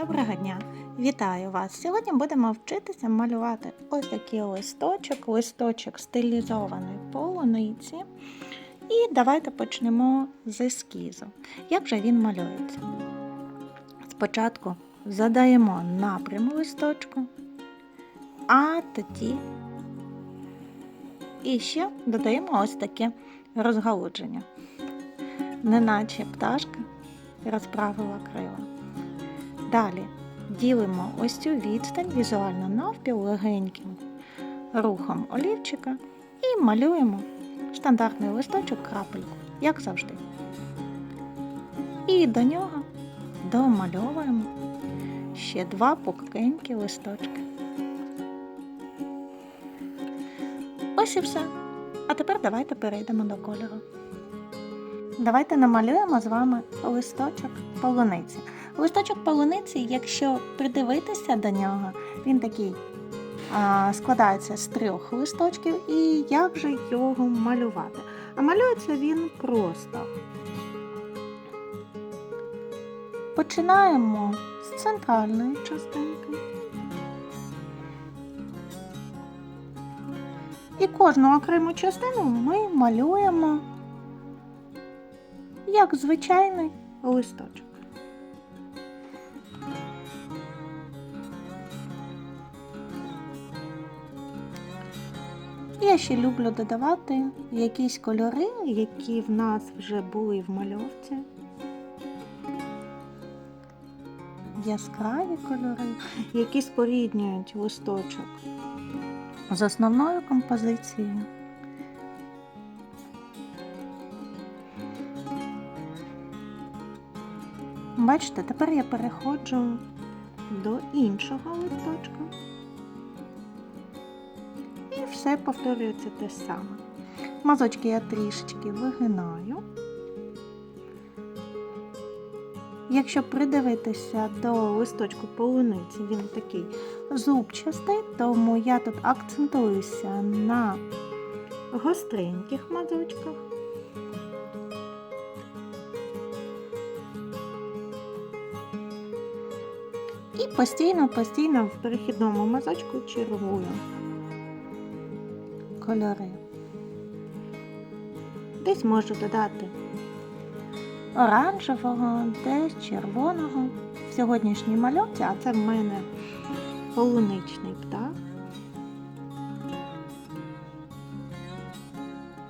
Доброго дня! Вітаю вас! Сьогодні будемо вчитися малювати ось такий листочок, листочок стилізований полуниці. І давайте почнемо з ескізу. Як же він малюється? Спочатку задаємо напрям листочку, а тоді і ще додаємо ось таке розгалудження, неначе пташка розправила крила. Далі ділимо ось цю відстань візуально навпіл легеньким рухом олівчика і малюємо стандартний листочок крапельку, як завжди. І до нього домальовуємо ще два пухкенькі листочки. Ось і все. А тепер давайте перейдемо до кольору. Давайте намалюємо з вами листочок полуниці. Листочок полуниці, якщо придивитися до нього, він такий а, складається з трьох листочків, і як же його малювати? А малюється він просто. Починаємо з центральної частинки. І кожну окрему частину ми малюємо як звичайний листочок. Я ще люблю додавати якісь кольори, які в нас вже були в мальовці. Яскраві кольори, які споріднюють листочок з основною композицією. Бачите, тепер я переходжу до іншого листочка. Все повторюється те саме. Мазочки я трішечки вигинаю. Якщо придивитися до листочку полуниці, він такий зубчастий, тому я тут акцентуюся на гостреньких мазочках. І постійно-постійно в перехідному мазочку чергую кольори. Десь можу додати оранжевого, десь червоного. В сьогоднішній мальовці, а це в мене полуничний птах.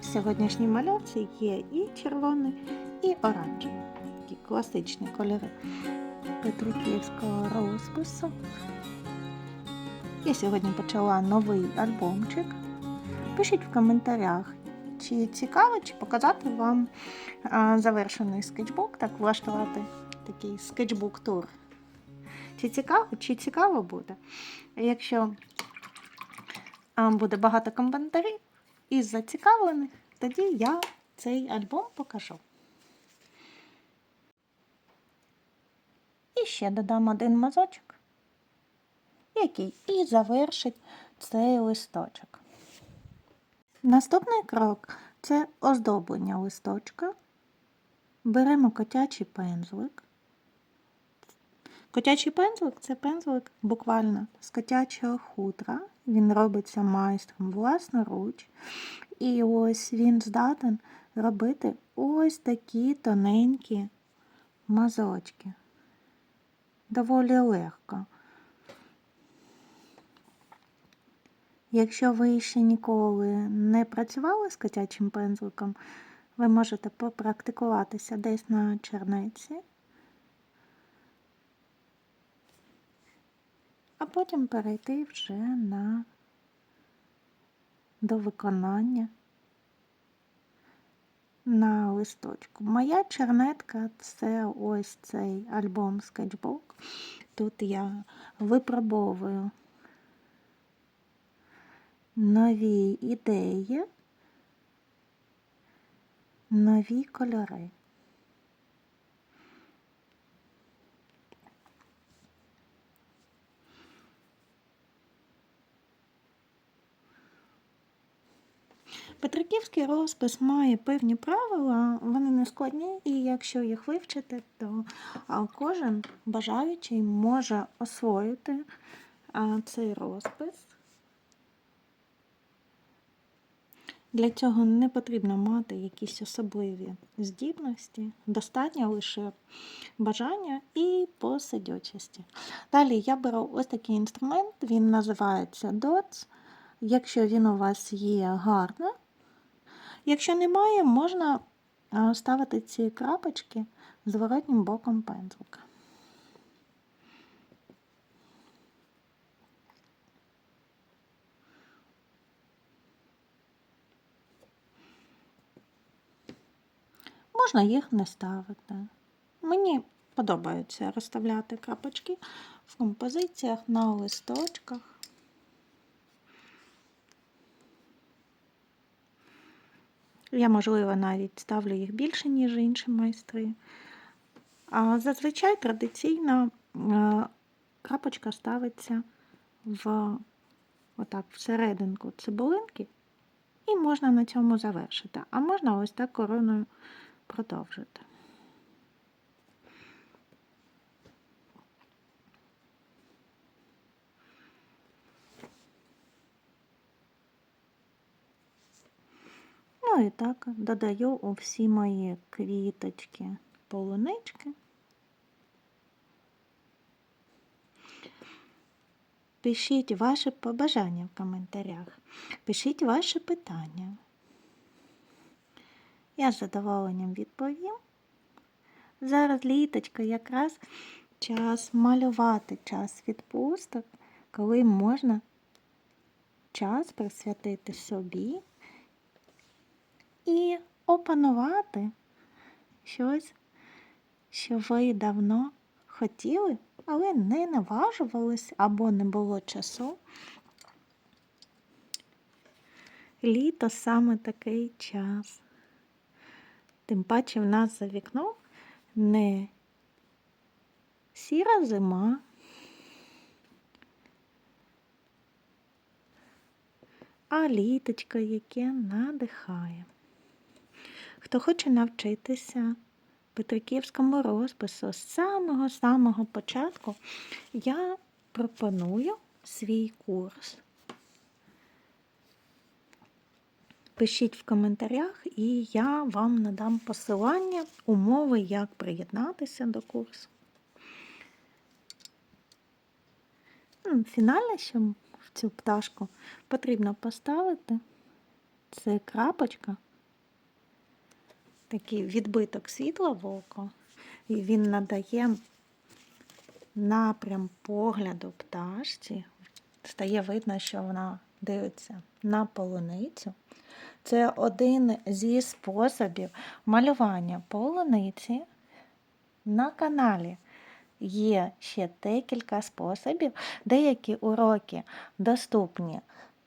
В сьогоднішній мальовці є і червоний, і оранжевий. Такі класичні кольори Петриківського розпису. Я сьогодні почала новий альбомчик. Пишіть в коментарях, чи цікаво, чи показати вам а, завершений скетчбук, так влаштувати такий скетчбук-тур. Чи цікаво, чи цікаво буде? Якщо а, буде багато коментарів із зацікавлених, тоді я цей альбом покажу. І ще додам один мазочок, який і завершить цей листочок. Наступний крок це оздоблення листочка. Беремо котячий пензлик. Котячий пензлик це пензлик буквально з котячого хутра. Він робиться майстром власноруч. І ось він здатен робити ось такі тоненькі мазочки. Доволі легко. Якщо ви ще ніколи не працювали з котячим пензликом, ви можете попрактикуватися десь на чернеці, а потім перейти вже на до виконання на листочку. Моя чернетка це ось цей альбом скетчбук. Тут я випробовую нові ідеї, нові кольори. Петриківський розпис має певні правила, вони не складні, і якщо їх вивчити, то кожен бажаючий може освоїти цей розпис. Для цього не потрібно мати якісь особливі здібності, достатньо лише бажання і посидючості. Далі я беру ось такий інструмент, він називається DOTS. Якщо він у вас є гарно, якщо немає, можна ставити ці крапочки зворотнім боком пензлика. Можна їх не ставити. Мені подобається розставляти крапочки в композиціях на листочках. Я, можливо, навіть ставлю їх більше, ніж інші майстри. А зазвичай традиційно е, крапочка ставиться в отак, всерединку цибулинки, і можна на цьому завершити. А можна ось так короною продовжити. Ну і так додаю у всі мої квіточки полунички. Пишіть ваші побажання в коментарях, пишіть ваші питання. Я з задоволенням відповім. Зараз літочка якраз час малювати, час відпусток, коли можна час присвятити собі і опанувати щось, що ви давно хотіли, але не наважувались або не було часу. Літо саме такий час. Тим паче в нас за вікном не сіра зима, а літочко, яке надихає. Хто хоче навчитися Петриківському розпису з самого-самого початку, я пропоную свій курс. Пишіть в коментарях, і я вам надам посилання, умови, як приєднатися до курсу. Ну, Фінальне, що в цю пташку потрібно поставити, це крапочка, такий відбиток світла в око, і він надає напрям погляду пташці. Стає видно, що вона дивиться на полуницю. Це один зі способів малювання полуниці. На каналі є ще декілька способів. Деякі уроки доступні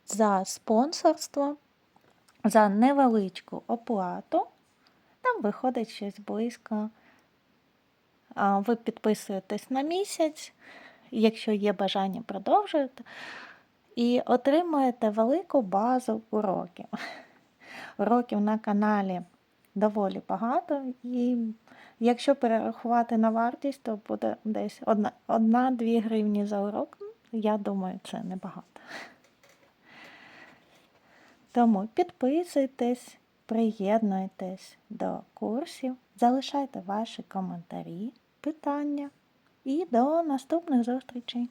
за спонсорство, за невеличку оплату. Там виходить щось близько. Ви підписуєтесь на місяць, якщо є бажання продовжуєте, і отримуєте велику базу уроків. Уроків на каналі доволі багато, і якщо перерахувати на вартість, то буде десь 1-2 гривні за урок. Я думаю, це небагато. Тому підписуйтесь, приєднуйтесь до курсів, залишайте ваші коментарі, питання і до наступних зустрічей!